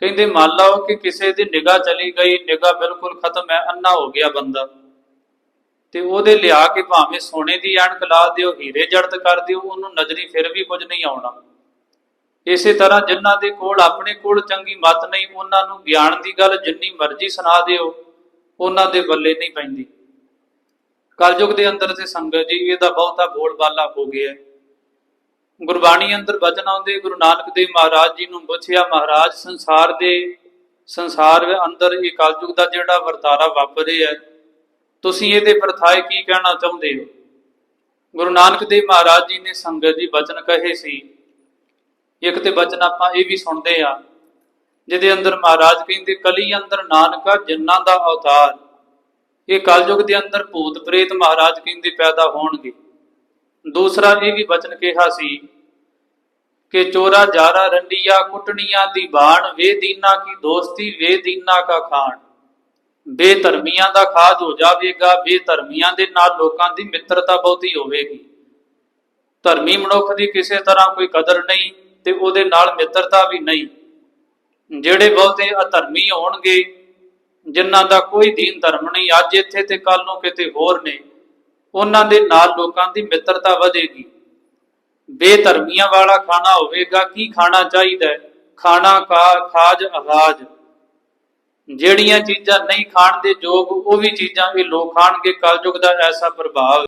ਕਹਿੰਦੇ, ਮੰਨ ਲਓ ਕਿ ਕਿਸੇ ਦੀ ਨਿਗਾਹ ਚਲੀ ਗਈ, ਨਿਗਾਹ ਬਿਲਕੁਲ ਖਤਮ ਹੈ ਅੰਨਾ ਹੋ ਗਿਆ ਬੰਦਾ। ਤੇ ਉਹਦੇ ਲਿਆ ਕੇ ਭਾਵੇਂ ਸੋਨੇ ਦੀ ਐਨਕ ਲਾ ਦਿਓ, ਹੀਰੇ ਜੜਤ ਕਰ ਦਿਓ, ਉਹਨੂੰ ਨਜ਼ਰੀ ਫਿਰ ਵੀ ਕੁਝ ਨਹੀਂ ਆਉਣਾ। ਇਸੇ ਤਰ੍ਹਾਂ ਜਿਨ੍ਹਾਂ ਦੇ ਕੋਲ, ਆਪਣੇ ਕੋਲ ਚੰਗੀ ਮਤ ਨਹੀਂ, ਉਹਨਾਂ ਨੂੰ ਗਿਆਨ ਦੀ ਗੱਲ ਜਿੰਨੀ ਮਰਜ਼ੀ ਸੁਣਾ ਦਿਓ, ਉਹਨਾਂ ਦੇ ਬੱਲੇ ਨਹੀਂ ਪੈਂਦੀ। ਕਲਯੁਗ ਦੇ ਅੰਦਰ ਤੇ ਸੰਗਤ ਜੀ ਇਹਦਾ ਬਹੁਤਾ ਬੋਲਬਾਲਾ ਹੋ ਗਿਆ। ਹੈ। ਗੁਰਬਾਣੀ ਅੰਦਰ ਵਚਨ ਆਉਂਦੇ, ਗੁਰੂ ਨਾਨਕ ਦੇਵ ਮਹਾਰਾਜ ਜੀ ਨੂੰ ਪੁੱਛਿਆ, ਮਹਾਰਾਜ, ਸੰਸਾਰ ਦੇ, ਸੰਸਾਰ ਅੰਦਰ ਇਹ ਕਲਯੁਗ ਦਾ ਜਿਹੜਾ ਵਰਤਾਰਾ ਵਾਪਰ ਰਿਹਾ ਤੁਸੀਂ ਇਹਦੇ ਪਰਥਾਏ ਕੀ ਕਹਿਣਾ ਚਾਹੁੰਦੇ ਹੋ? ਗੁਰੂ ਨਾਨਕ ਦੇਵ ਮਹਾਰਾਜ ਜੀ ਨੇ ਸੰਗਤ ਜੀ ਬਚਨ ਕਹੇ ਸੀ। ਇੱਕ ਤੇ ਬਚਨ ਆਪਾਂ ਇਹ ਵੀ ਸੁਣਦੇ ਆ ਜਿਹਦੇ ਅੰਦਰ ਮਹਾਰਾਜ ਕਹਿੰਦੇ, ਕਲੀ ਅੰਦਰ ਨਾਨਕਾ ਜਿੰਨਾਂ ਦਾ ਅਵਤਾਰ, ਇਹ ਕਲਯੁਗ ਦੇ ਅੰਦਰ ਭੂਤ ਪ੍ਰੇਤ ਮਹਾਰਾਜ ਕਹਿੰਦੇ ਪੈਦਾ ਹੋਣਗੇ। ਦੂਸਰਾ ਇਹ ਵੀ ਵਚਨ ਕਿਹਾ ਸੀ ਕਿ ਚੋਰਾ ਜਾਰਾ ਰੰਡੀਆਂ ਕੁੱਟਣੀਆਂ ਦੀ ਬਾਣ, ਵੇ ਦੀਨਾ ਕੀ ਦੋਸਤੀ, ਵੇ ਦੀਨਾ ਕਾ ਖਾਣ। ਬੇਧਰਮੀਆਂ ਦਾ ਖਾਦ ਹੋ ਜਾਵੇਗਾ ਬੇਧਰਮੀਆਂ ਦੇ ਨਾਲ ਲੋਕਾਂ ਦੀ ਮਿੱਤਰਤਾ ਬਹੁਤੀ ਹੋਵੇਗੀ। ਧਰਮੀ ਮਨੁੱਖ ਦੀ ਕਿਸੇ ਤਰ੍ਹਾਂ ਕੋਈ ਕਦਰ ਨਹੀਂ ਤੇ ਉਹਦੇ ਨਾਲ ਮਿੱਤਰਤਾ ਵੀ ਨਹੀਂ। ਜਿਹੜੇ ਬਹੁਤੇ ਅਧਰਮੀ ਹੋਣਗੇ, ਜਿਨ੍ਹਾਂ ਦਾ ਕੋਈ ਦੀਨ ਧਰਮ ਨਹੀਂ, ਅੱਜ ਇੱਥੇ ਤੇ ਕੱਲ ਨੂੰ ਕਿਤੇ ਹੋਰ ਨੇ ਉਹਨਾਂ ਦੇ ਨਾਲ ਲੋਕਾਂ ਦੀ ਮਿੱਤਰਤਾ ਵਧੇਗੀ। ਬੇਧਰਮੀਆਂ ਵਾਲਾ ਖਾਣਾ ਹੋਵੇਗਾ, ਕੀ ਖਾਣਾ ਚਾਹੀਦਾ ਹੈ? ਖਾਣਾ ਕਾ ਖਾਜ ਆਹਾਜ ਜਿਹੜੀਆਂ ਚੀਜ਼ਾਂ ਨਹੀਂ ਖਾਣ ਦੇ ਯੋਗ, ਉਹ ਵੀ ਚੀਜ਼ਾਂ ਇਹ ਲੋਕ ਖਾਣਗੇ। ਕਲਯੁਗ ਦਾ ਐਸਾ ਪ੍ਰਭਾਵ